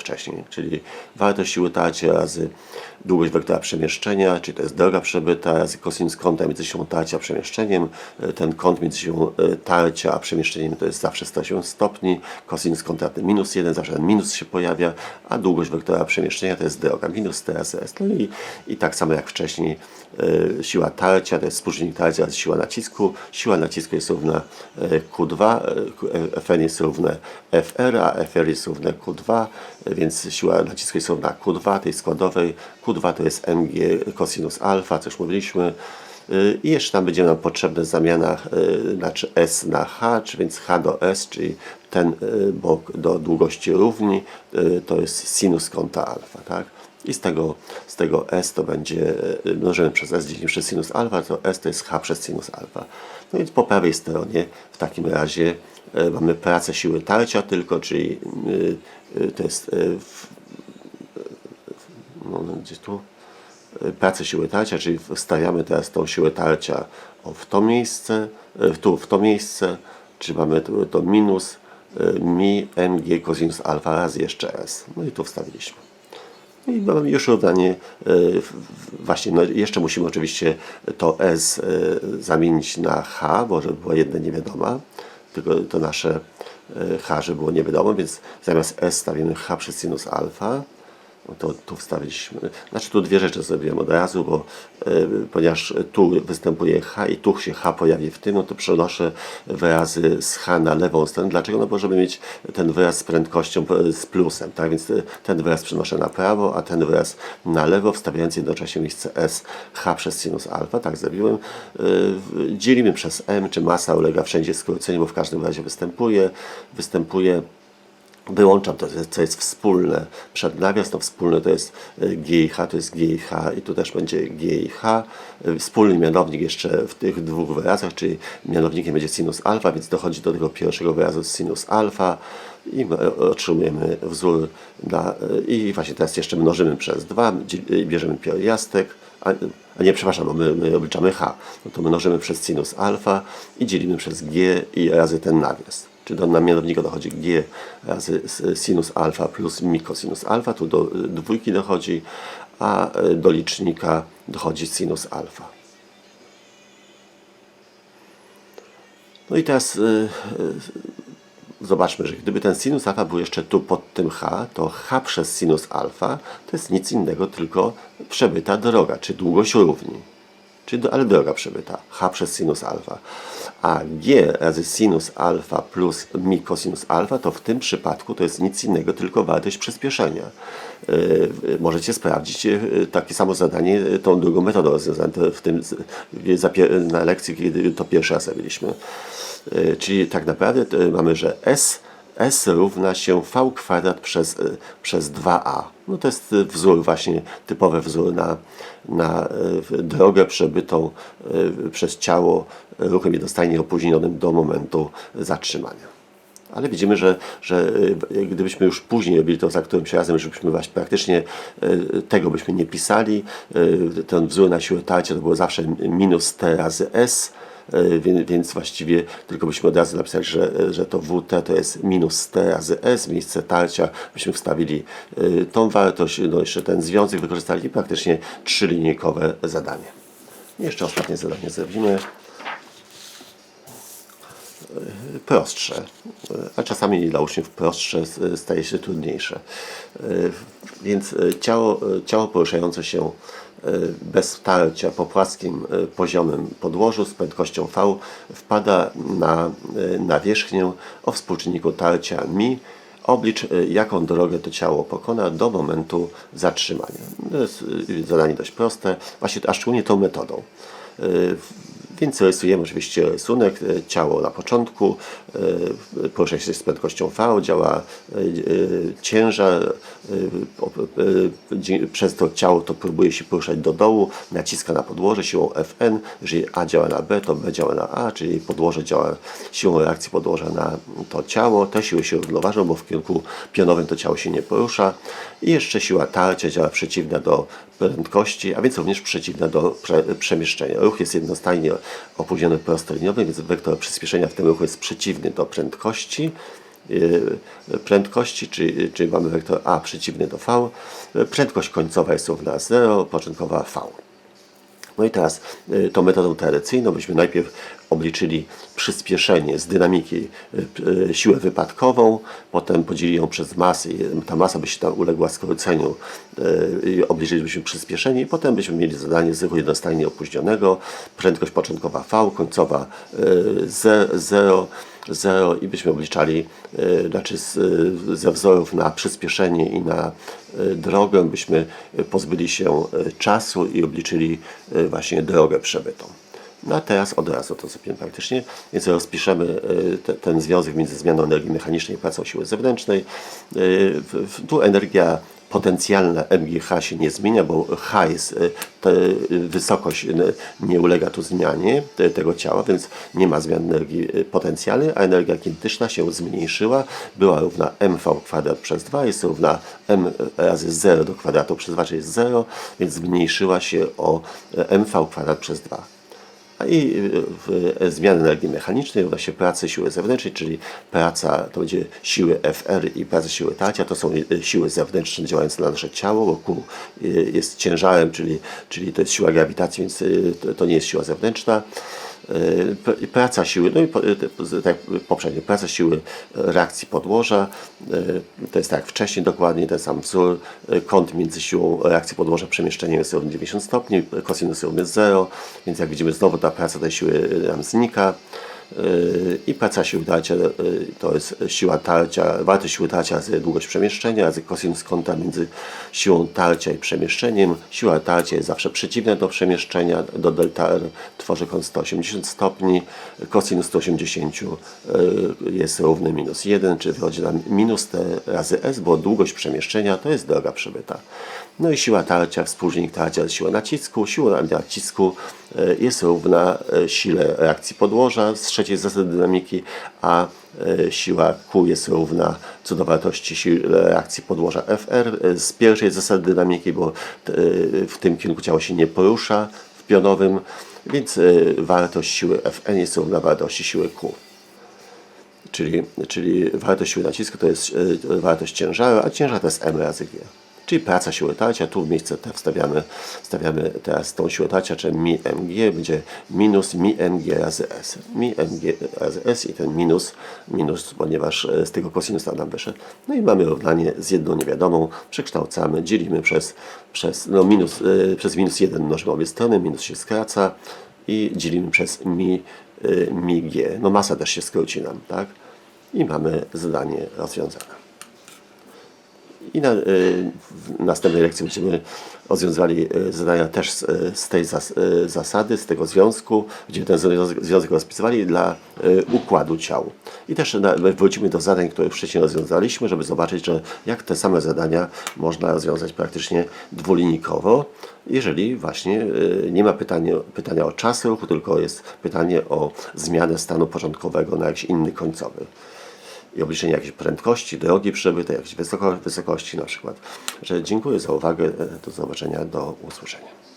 wcześniej, czyli wartość siły tarcia razy długość wektora przemieszczenia, czyli to jest droga przebyta razy cosinus kąta między siłą tarcia a przemieszczeniem. Ten kąt między siłą e, tarcia a przemieszczeniem to jest zawsze 180 stopni, cosinus kąta to minus 1, zawsze ten minus się pojawia, a długość wektora przemieszczenia to jest droga, minus t razy s. No i, i tak samo jak wcześniej e, siła tarcia to jest współczynnik tarcia razy siła nacisku. Siła nacisku jest równa e, Q2, e, Q- e, Fn jest równe Fr, a Fr jest równe Q2, e, więc siła nacisku jest równa Q2 tej składowej. Q2 to jest mg cosinus alfa, co już mówiliśmy. Y, I jeszcze tam będzie nam potrzebne zamiana y, znaczy S na H, więc H do S, czyli ten y, bok do długości równi, to jest sinus kąta alfa, tak? I z tego, z tego S to będzie y, mnożone przez S dzielimy przez sinus alfa, to S to jest H przez sinus alfa. No więc po prawej stronie w takim razie y, mamy pracę siły tarcia tylko, czyli y, to jest w, no, gdzieś tu pracę siły tarcia, czyli wstawiamy teraz tą siłę tarcia w to miejsce, tu w to miejsce, czy mamy tu, to minus mi mg cosinus alfa razy jeszcze s. No i tu wstawiliśmy. I mamy już w- w- właśnie, no jeszcze musimy oczywiście to s y, zamienić na h, bo żeby była jedna niewiadoma, tylko to nasze y, h, żeby było niewiadome, więc zamiast s stawimy h przez sinus alfa, no to tu wstawiliśmy, znaczy tu dwie rzeczy zrobiłem od razu, bo y, ponieważ tu występuje H i tu się H pojawi w tym, no to przenoszę wyrazy z H na lewą stronę. Dlaczego? No bo żeby mieć ten wyraz z prędkością y, z plusem, tak? Więc y, ten wyraz przenoszę na prawo, a ten wyraz na lewo, wstawiając jednocześnie miejsce S H przez sinus alfa, tak zrobiłem. Y, dzielimy przez M, czy masa ulega wszędzie skróceniu, bo w każdym razie występuje, występuje Wyłączam to, co jest wspólne przed nawias. No wspólne to jest y, G i H, to jest G i tu też będzie G i H. Y, Wspólny mianownik jeszcze w tych dwóch wyrazach, czyli mianownikiem będzie sinus alfa, więc dochodzi do tego pierwszego wyrazu sinus alfa i my otrzymujemy wzór i właśnie teraz jeszcze mnożymy przez 2, bierzemy pierwiastek, a, a nie, przepraszam, bo my, my obliczamy H, no to mnożymy przez sinus alfa i dzielimy przez G i razy ten nawias czy do mianownika dochodzi g razy s- sinus alfa plus mikosinus alfa, tu do y, dwójki dochodzi, a y, do licznika dochodzi sinus alfa. No i teraz y, y, zobaczmy, że gdyby ten sinus alfa był jeszcze tu pod tym h, to h przez sinus alfa to jest nic innego, tylko przebyta droga, czy długość równi. Czyli do, ale droga przebyta, h przez sinus alfa. A g razy sinus alfa plus mi cosinus alfa, to w tym przypadku to jest nic innego, tylko wartość przyspieszenia. Yy, możecie sprawdzić yy, takie samo zadanie yy, tą drugą metodą rozwiązane to w tym, pie- na lekcji, kiedy to pierwszy raz robiliśmy. Yy, czyli tak naprawdę mamy, że s S równa się V kwadrat przez, y, przez 2A. No to jest y, wzór właśnie, typowy wzór na, na y, drogę przebytą przez ciało ruchem jednostajnie opóźnionym do momentu zatrzymania. Ale widzimy, że, że gdybyśmy już później robili to za którymś razem, żebyśmy właśnie praktycznie tego byśmy nie pisali, ten wzór na siłę tarcia to było zawsze minus t razy s, więc, więc właściwie tylko byśmy od razu napisali, że, że to WT to jest minus t razy s, miejsce tarcia, byśmy wstawili y, tą wartość, no jeszcze ten związek wykorzystali i praktycznie trzylinijkowe zadanie. Jeszcze ostatnie zadanie zrobimy prostsze, a czasami dla uczniów prostsze staje się trudniejsze. E, Więc e, ciało, e, ciało poruszające się bez tarcia po płaskim, poziomym podłożu z prędkością v wpada na nawierzchnię o współczynniku tarcia mi. Oblicz, jaką drogę to ciało pokona do momentu zatrzymania. To jest zadanie dość proste, właśnie, a szczególnie tą metodą. Więc rysujemy oczywiście rysunek, e, ciało na początku, e, porusza się z prędkością V, działa e, ciężar, przez to ciało to próbuje się poruszać do dołu, naciska na podłoże siłą Fn, jeżeli A działa na B, to B działa na A, czyli podłoże działa siłą reakcji podłoża na to ciało, te siły się równoważą, bo w kierunku pionowym to ciało się nie porusza i jeszcze siła tarcia działa przeciwna do prędkości, a więc również przeciwna do prze, przemieszczenia. Ruch jest jednostajnie opóźniony prostoliniowy, więc wektor przyspieszenia w tym ruchu jest przeciwny do prędkości, e, prędkości, czyli, czyli mamy wektor A przeciwny do V. Prędkość końcowa jest równa 0, początkowa V. No i teraz y, tą metodą teorecyjną byśmy najpierw obliczyli przyspieszenie z dynamiki y, y, siłę wypadkową, potem podzielili ją przez masę i ta masa by się tam uległa skróceniu i obliczylibyśmy przyspieszenie i potem byśmy mieli zadanie z ruchu jednostajnie opóźnionego, prędkość początkowa V, końcowa 0, 0 i byśmy obliczali, y, znaczy z, ze wzorów na przyspieszenie i na y, drogę, byśmy pozbyli się y, czasu i obliczyli właśnie drogę przebytą. No a teraz od razu to zrobimy praktycznie, więc rozpiszemy y, te, ten związek między zmianą energii mechanicznej i pracą siły zewnętrznej. W- Tu energia potencjalna MGH się nie zmienia, bo H jest, y, te, wysokość nie ulega tu zmianie te- tego ciała, więc nie ma zmian energii potencjalnej, a energia kinetyczna się zmniejszyła, była równa mv kwadrat przez 2, jest równa m razy 0 do kwadratu przez 2, czyli jest 0, więc zmniejszyła się o e, mv kwadrat przez 2. A i y, w, zmiana energii mechanicznej równa się pracy siły zewnętrznej, czyli praca to będzie siły Fr i praca siły tarcia, to są y, siły zewnętrzne działające na nasze ciało, Q y, jest ciężarem, czyli, czyli to jest siła grawitacji, więc to nie jest siła zewnętrzna. Y, pr- Praca siły, no i y, tak poprzednio, praca siły reakcji podłoża, y, to jest tak jak wcześniej dokładnie ten sam wzór, y, kąt między siłą reakcji podłoża przemieszczeniem jest równy 90 stopni, kosinus równy 0, więc jak widzimy znowu ta praca tej siły y, nam znika. Yy, I praca sił tarcia yy, to jest siła tarcia, wartość siły tarcia razy długość przemieszczenia, razy kosinus kąta między siłą tarcia i przemieszczeniem. Siła tarcia jest zawsze przeciwna do przemieszczenia, do delta R tworzy kąt 180 stopni, kosinus 180 yy, jest równy minus 1, czyli wychodzi nam minus t razy s, bo długość przemieszczenia to jest droga przebyta. No i siła tarcia, współczynnik tarcia jest siła nacisku. Siła nacisku jest równa e, sile reakcji podłoża z trzeciej zasady dynamiki, a e, siła Q jest równa co do wartości siły reakcji podłoża Fr e, z pierwszej zasady dynamiki, bo e, w tym kierunku ciało się nie porusza w pionowym, więc e, wartość siły Fn jest równa wartości siły Q. Czyli, czyli wartość siły nacisku to jest e, wartość ciężaru, a ciężar to jest m razy g. Czyli praca siły tarcia, tu w miejsce T wstawiamy, wstawiamy teraz tą siłę tarcia, czyli mi mg będzie minus mi mg razy s. Mi mg razy s i ten minus, minus, ponieważ e, z tego kosinusa nam wyszedł. No i mamy równanie z jedną niewiadomą, przekształcamy, dzielimy przez, przez, no minus, e, przez minus 1 mnożymy obie strony, minus się skraca i dzielimy przez mi, e, mi g. No masa też się skróci nam, tak? I mamy zadanie rozwiązane. I na, y, w następnej lekcji będziemy rozwiązywali y, zadania też z, y, z tej zas, zasady, z tego związku, gdzie ten związek, rozpisywali dla układu ciał. I też wrócimy do zadań, które wcześniej rozwiązaliśmy, żeby zobaczyć, że jak te same zadania można rozwiązać praktycznie dwulinijkowo, jeżeli właśnie nie ma pytania, pytania o czas ruchu, tylko jest pytanie o zmianę stanu początkowego na jakiś inny końcowy i obliczenie jakiejś prędkości, drogi przebytej, jakiejś wysoko, wysokości na przykład. Że dziękuję za uwagę, e, do zobaczenia, do usłyszenia.